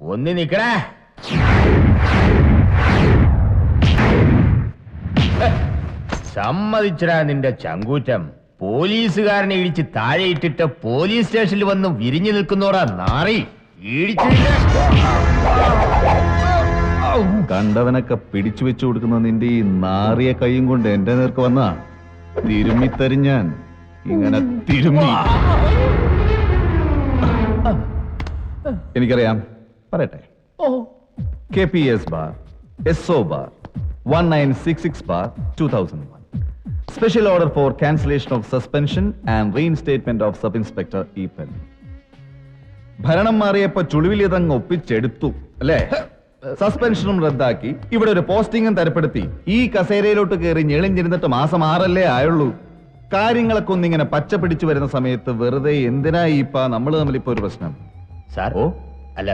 ഒന്ന് നിക്കടേ. സമ്മതിച്ചടാ നിന്റെ ചങ്കൂറ്റം. പോലീസുകാരനെ ഇടിച്ച് താഴെ ഇട്ടിട്ട് പോലീസ് സ്റ്റേഷനിൽ വന്ന് വിരിഞ്ഞു നിൽക്കുന്നോടാ നാറി. കണ്ടവനൊക്കെ പിടിച്ചു വെച്ചു കൊടുക്കുന്ന നിന്റെ ഈ നാറിയ കൈയും കൊണ്ട് എന്റെ നേർക്ക് വന്ന തിരുമ്മിത്തരിഞ്ഞാൻ ഇങ്ങനെ തിരുമ്മി. എനിക്കറിയാം. പറയട്ടെ. ഓ. K P S bar S O bar one nine six six bar two thousand one special order for cancellation of suspension and reinstatement of sub inspector E പെൻ ഭരണം മാറിയപ്പോ ചുളിവിലിതങ്ങ് ഒപ്പിച്ചെടുത്തു അല്ലേ? സസ്പെൻഷനും റദ്ദാക്കി. ഇവിടെ ഒരു പോസ്റ്റിംഗും തരപ്പെടുത്തി. ഈ കസേരയിലോട്ട് കയറി ഞെളിഞ്ഞിരുന്നിട്ട് മാസം ആറല്ലേ ആയുള്ളൂ. കാര്യങ്ങളൊക്കെ ഒന്നിങ്ങനെ പച്ച പിടിച്ചു വരുന്ന സമയത്ത് വെറുതെ എന്തിനാ ഇപ്പ നമ്മൾ തമ്മിൽ ഇപ്പൊ ഒരു പ്രശ്നം. സാർ ഓ അല്ല